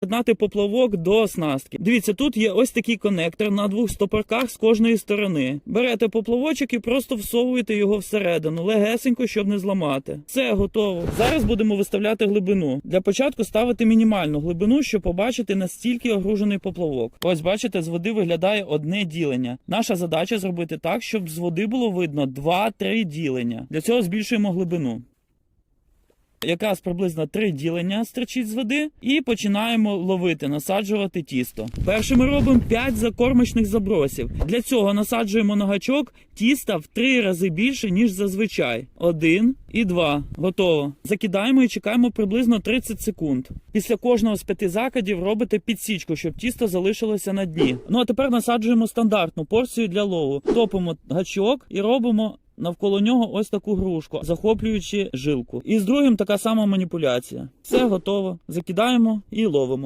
Під'єднати поплавок до оснастки. Дивіться, тут є ось такий конектор на двох стопорках з кожної сторони. Берете поплавочок і просто всовуєте його всередину, легесенько, щоб не зламати. Все готово. Зараз будемо виставляти глибину. Для початку ставити мінімальну глибину, щоб побачити настільки огружений поплавок. Ось бачите, з води виглядає одне ділення. Наша задача зробити так, щоб з води було видно 2-3 ділення. Для цього збільшуємо глибину якраз приблизно три ділення стерчить з води, і починаємо ловити, насаджувати тісто. Перше ми робимо 5 закормочних забросів. Для цього насаджуємо на гачок тіста в три рази більше, ніж зазвичай. Один і два. Готово. Закидаємо і чекаємо приблизно 30 секунд. Після кожного з п'яти закидів робите підсічку, щоб тісто залишилося на дні. Ну а тепер насаджуємо стандартну порцію для лову. Топимо гачок і робимо навколо нього ось таку грушку, захоплюючи жилку. І з другим така сама маніпуляція. Все готово. Закидаємо і ловимо.